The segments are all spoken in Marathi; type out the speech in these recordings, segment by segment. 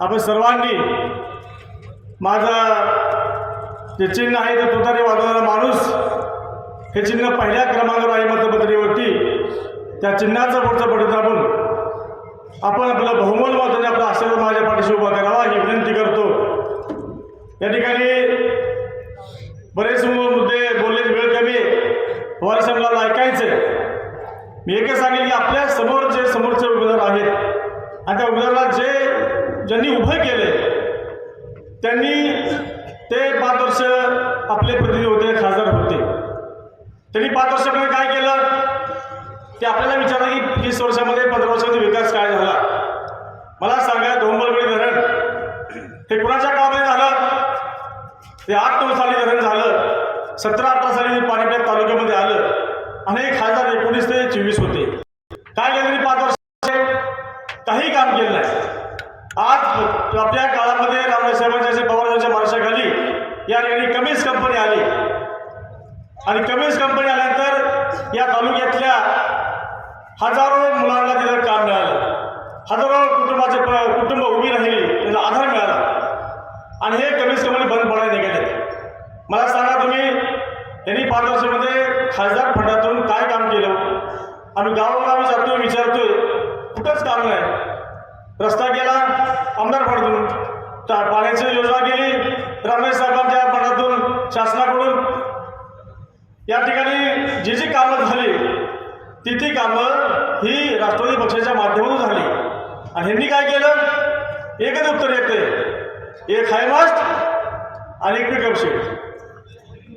आपण सर्वांनी माझा जे चिन्ह आहे ते तुतारी वाजवणारा माणूस हे चिन्ह पहिल्या क्रमांकावर आहे मतपत्रिकेवरती. त्या चिन्हाचं पुढचा पडत आपण आपण आपलं बहुमोल मताने आपला आशीर्वाद माझ्या पाठीशी उभा करावा ही विनंती करतो. या ठिकाणी बरेच मुद्दे बोलले वेळ कमी पवार साहेबांना ऐकायचे मी एकच सांगेन की आपल्यासमोर जे समोरचे उमेदवार आहेत. आणि त्या उमेदवाराला ज्यांनी उभं केले त्यांनी ते पाच वर्ष आपले प्रतिनिधी होते खासदार होते. त्यांनी पाच वर्षामध्ये काय केलं? ते आपल्याला विचारलं की वीस वर्षामध्ये पंधरा वर्षामध्ये विकास काय झाला? मला सांगा डोंबलगडी धरण हे कुणाच्या काळामध्ये झालं? ते आठ नऊ साली धरण झालं सतरा अठरा साली पाणीपत तालुक्यामध्ये आलं. आणि खासदार एकोणीस ते चोवीस होते. काय केलं पाच वर्ष काही काम केलं नाही. आज आपल्या काळामध्ये रामदास साहेबांच्या जे पवारांच्या मार्शाखाली या ठिकाणी कमीज कंपनी आली. आणि कमीज कंपनी आल्यानंतर या तालुक्यातल्या हजारो मुलांना तिथं काम मिळालं. हजारो कुटुंबाचे प- कुटुंब उभी राहिली त्याला आधार मिळाला. आणि हे कमीज कंपनी बंद पडायला निघाले मला सांगा तुम्ही यांनी पाच वर्षामध्ये खासदार फंडातून काय काम केलं? आम्ही गावोगावी जातोय विचारतोय. कुठंच काम नाही. रस्ता केला आमदार फंडातून पाण्याची योजना केली रमेश साहेबांच्या फंडातून शासनाकडून. या ठिकाणी जी जी कामं झाली ती ती कामं ही राष्ट्रवादी पक्षाच्या माध्यमातून झाली. आणि ह्यांनी काय केलं? एकच उत्तर येते. एक हायमास्ट आणि एक पिकअप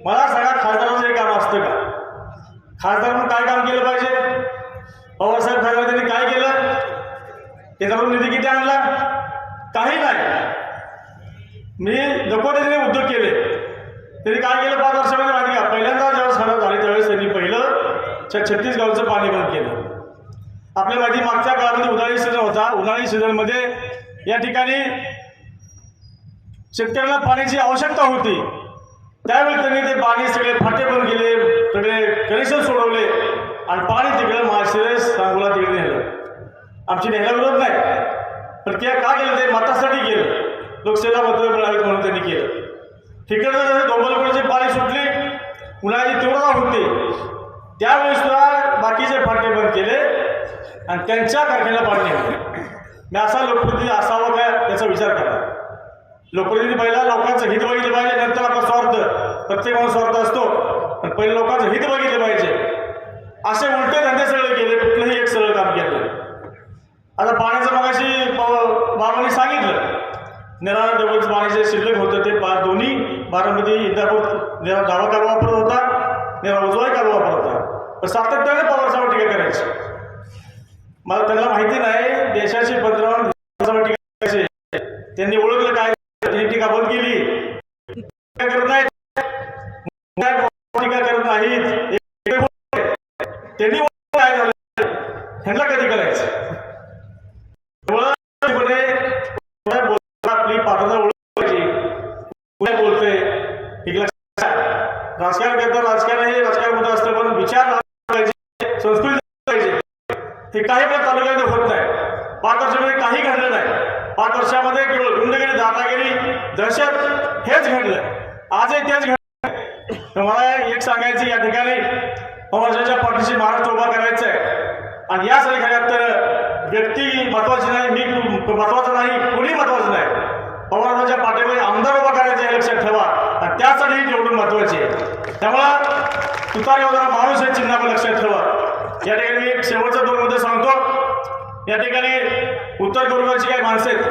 मला सांगा खासदारांचं हे काम असतं का? खासदार म्हणून काय काम केलं पाहिजे? पवारसाहेब खासदार त्यांनी काय त्याच्यावर निधी किती आणला? काही नाही. मी नको त्याने उद्योग केले. त्यांनी काय केलं? पाच वर्षामध्ये माहिती का पहिल्यांदा ज्यावेळेस खराब झाली त्यावेळेस त्यांनी पहिलं छ- पाणी बंद केलं. आपल्या माहिती मागच्या काळामध्ये उन्हाळी सीझन होता. उन्हाळी सीझनमध्ये या ठिकाणी शेतकऱ्यांना पाण्याची आवश्यकता होती. त्यावेळी त्यांनी ते पाणी सगळे फाटे बंद केले सगळे कनेक्शन सोडवले आणि पाणी तिकडे माळशिरस आमची न्यायला विरोध नाही. पण ते का केलं ते मतासाठी केलं लोकसेवा मतं मिळावीत म्हणून त्यांनी केलं. तिकडचं डोंबलकडचे पाणी सुटले उन्हाळ्याची तीव्रता होते त्यावेळेस सुद्धा बाकीचे फाटे बंद केले आणि त्यांच्या कारखान्याला पाणी होते मी असा लोकप्रतिनिधी असावं काय याचा विचार करा. लोकप्रतिनिधी पहिला लोकांचं हित बघितलं पाहिजे नंतर आपला स्वार्थ. प्रत्येक माणूस स्वार्थ असतो पण पहिले लोकांचं हित बघितलं पाहिजे. असे उलटे धंदे सगळे केले कुठलंही एक सरळ काम केलं नाही. आता पाण्याचं मगाशी बाबांनी सांगितलं निराळा डबलचं पाण्याचे शिल्लक होतं ते पा दोन्ही बारामती इंदापूर निरा डावा कालवा वापरत होता निरा उजवाही कालवा वापरत होता पण सातत्याने पवारसाहेब टीका करायची मला त्यांना माहिती नाही देशाची पंतप्रधान टीका करायचे त्यांनी ओळखलं काय त्यांनी टीका बंद केली टीका करत नाहीत टीका करत नाहीत त्यांनी काय झालं ह्यांना कधी करायचं मुळातपणे कोणा बोलताना आपली पात्रता ओळखायची कोण बोलते एक लक्षात घ्या. राजकारण करता राजकारण हे राजकारण होत असतं पण विचार पाहिजे संस्कृती पाहिजे ते काही पण तालुक्यामध्ये होत नाही. पाच वर्षामध्ये काही घडलं नाही. पाच वर्षामध्ये केवळ गुंडगिरी दादागिरी दहशत हेच घडलं. आजही तेच घडलं. तर मला एक सांगायचं या ठिकाणी पवारच्या पाठीशी महाराष्ट्र उभा करायचा आहे. आणि या सगळ्या तर व्यक्ती महत्वाची नाही मी महत्वाचं नाही कोणी महत्वाचं नाही. पवारांच्या पाठीमध्ये आमदार उभा करायचा हे लक्षात ठेवा. आणि त्यासाठी ही निवडून महत्वाची आहे. त्यामुळं तुतारी वगैरे माणूस हे चिन्हावर लक्षात ठेवा. या ठिकाणी मी एक शेवटचा दोन मुद्दे सांगतो. या ठिकाणी उत्तर गुरुगावची काही माणसं आहेत.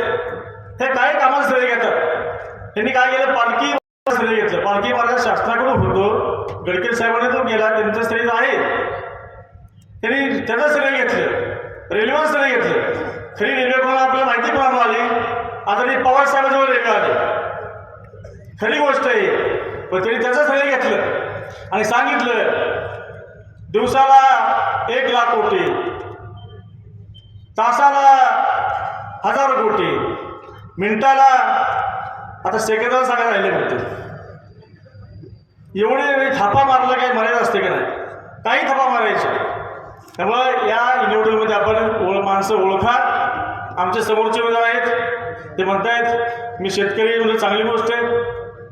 हे काही कामाला श्रेय घेतात. त्यांनी काय केलं? पालखी श्रेय घेतलं. पालखी मार्ग शासनाकडून होतो. गडकरी साहेबांनी तो गेला त्यांचं श्रेय आहे. त्यांनी त्याचं श्रेय घेतलं. रेल्वेवर श्रेय घेतलं. खरी रेल्वे कोणाला आपल्याला माहिती कोणाला आली आता ती पवार साहेबांजवळ रेल्वे आली. खरी गोष्ट आहे. पण त्यांनी त्याचं श्रेय घेतलं. आणि सांगितलं दिवसाला एक लाख कोटी. तासाला हजार कोटी. मिनिटाला आता सेकंदाला सांगायला राहिले फक्त एवढे थापा मारला काही मर्यादा असते का नाही? काही थापा मारायचे. त्यामुळे या निवडणुकीमध्ये आपण ओळ माणसं ओळखा. आमचे समोरचे उमेदवार आहेत. ते म्हणतायत मी शेतकरी म्हणजे चांगली गोष्ट आहे.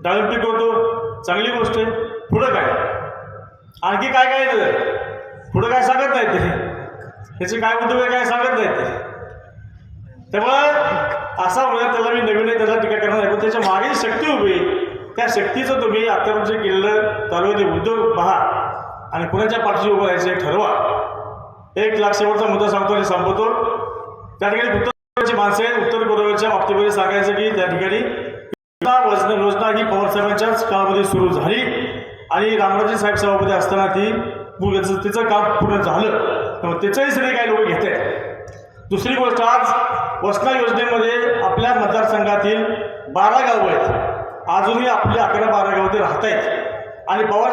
डाळिंब पिकवतो चांगली गोष्ट आहे. पुढं काय? आणखी काय काय पुढं काय सांगत नाही ते? त्याचे काय उद्योग आहे काय सांगत नाही ते? त्यामुळं असा म्हणजे त्याला मी नवीन आहे त्याला टीका करणार नाही पण त्याच्यामागे शक्ती उभी त्या शक्तीचं तुम्ही आता जे केलेलं तालुक्यातील उद्योग पहा. आणि कुणाच्या पाठीशी उभं राहायचं ठरवा. एक लाख शेवटचा मुद्दा सांगतो आणि संपवतो. त्या ठिकाणी उत्तर गोव्याची माणसं आहेत. उत्तर गोव्याच्या बाबतीमध्ये सांगायचं की त्या ठिकाणी योजना वजन योजना ही पवारसाहेबांच्याच काळामध्ये सुरू झाली. आणि रामराजे साहेब सभापती असताना ती मुलगाचं तिचं काम पूर्ण झालं त्यामुळे त्याचंही सगळे काही लोक घेत आहेत दुसरी गोष्ट आज वसना योजनेमध्ये आपल्या मतदारसंघातील बारा गावं आहेत. अजूनही आपले अकरा बारा गावं ते राहत आहेत आणि पवार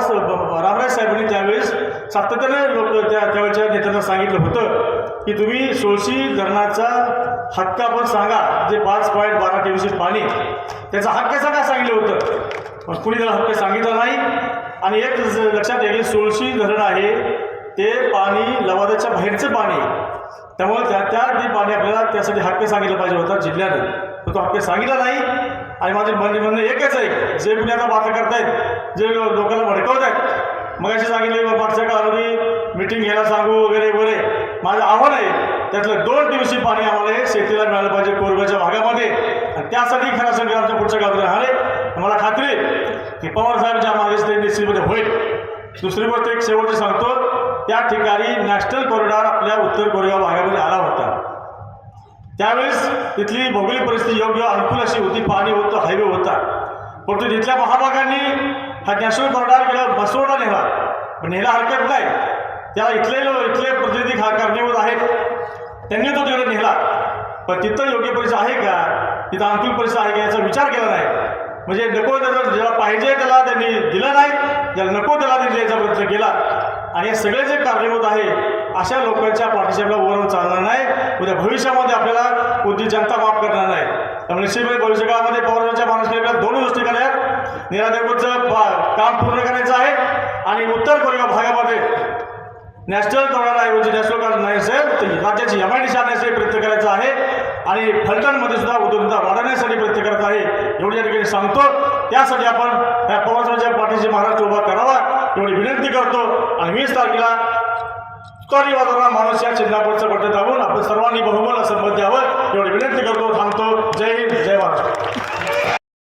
रामराज साहेबांनी त्यावेळेस सातत्याने लोक त्या त्यावेळच्या नेत्यांना सांगितलं होतं की तुम्ही सोळशी धरणाचा हक्क आपण सांगा जे पाच पॉईंट बारा टीमसी पाणी. त्याचा हक्क सांगा सांगितलं होतं. पण कुणी त्याला हक्क सांगितला नाही? आणि एक ज- लक्षात घ्या की सोळशी धरण आहे ते पाणी लवादाच्या बाहेरचं पाणी त्यामुळे त्या त्या ते पाणी आपल्याला त्यासाठी हक्क सांगितलं पाहिजे होता जिल्ह्यानं. पण तो हक्क सांगितला नाही. आणि माझे म्हणणे म्हणणं एकच आहे जे कुणी आता बाता करतायत जे लोकांना भडकवत आहेत मग असे सांगितले मागच्या काळामध्ये मिटिंग घ्यायला सांगू वगैरे वगैरे. माझं आव्हान आहे त्यातलं दोन दिवशी पाणी आम्हाला शेतीला मिळालं पाहिजे कोरगाच्या भागामध्ये. आणि त्यासाठी खरा संघ आमच्या पुढच्या गावात राहणे मला खात्री आहे की पवार साहेबच्या मागेच ते निश्चितमध्ये होईल. दुसरी गोष्ट एक शेवटची सांगतो त्या ठिकाणी नॅशनल कॉरिडॉर आपल्या उत्तर कोरिया भागामध्ये आला होता. त्यावेळेस तिथली भौगोलिक परिस्थिती योग्य अनुकूल अशी होती पाणी होतं हायवे होता. परंतु तिथल्या महाभागांनी हा नॅशनल कॉरिडॉर गेला बसवला नेला. पण नेला हरकत नाही. त्याला इथले इथले प्रतिनिधी खा कारणीभूत आहेत. त्यांनी तो तिकडे नेला. पण तिथं योग्य परिस्थिती आहे का? तिथं अनुकूल परिस्थिती आहे का याचा विचार केला नाही. म्हणजे नको त्याला ज्याला पाहिजे त्याला त्यांनी दिलं नाही ज्याला नको त्याला त्यांनी द्यायचा प्रयत्न केला. आणि हे सगळे जे कारणीभूत आहे अशा लोकांच्या पाठीशी आपल्याला चालणार नाही. उद्या भविष्यामध्ये आपल्याला कोणती जनता माफ करणार नाही. त्यामुळे निश्चितपणे भविष्यकाळामध्ये पवारांच्या माणसाकडे आपल्याला दोन गोष्टी करायच्यात निरादेवचं काम पूर्ण करायचं आहे. आणि उत्तर कोरेगाव भागामध्ये नॅशनल कॉरिडॉरऐवजी नॅशनल कॉरिडॉर नाही असेल तर राज्याची एम आय डी आणण्यासाठी प्रयत्न करायचा आहे. आणि फलटणमध्ये सुद्धा उद्योगधंदा वाढवण्यासाठी प्रयत्न करत आहे. एवढी या ठिकाणी सांगतो. त्यासाठी आपण या पवारसाहेबांच्या पाठीशी महाराष्ट्र उभा करावा एवढी विनंती करतो. आणि वीस तारखेला तुतारी वाजवणारा माणूस या चिन्हापूरचं बटन दाबून आपण सर्वांनी बहुमल असं मत द्यावं एवढी विनंती करतो थांबतो. जय हिंद जय महाराष्ट्र.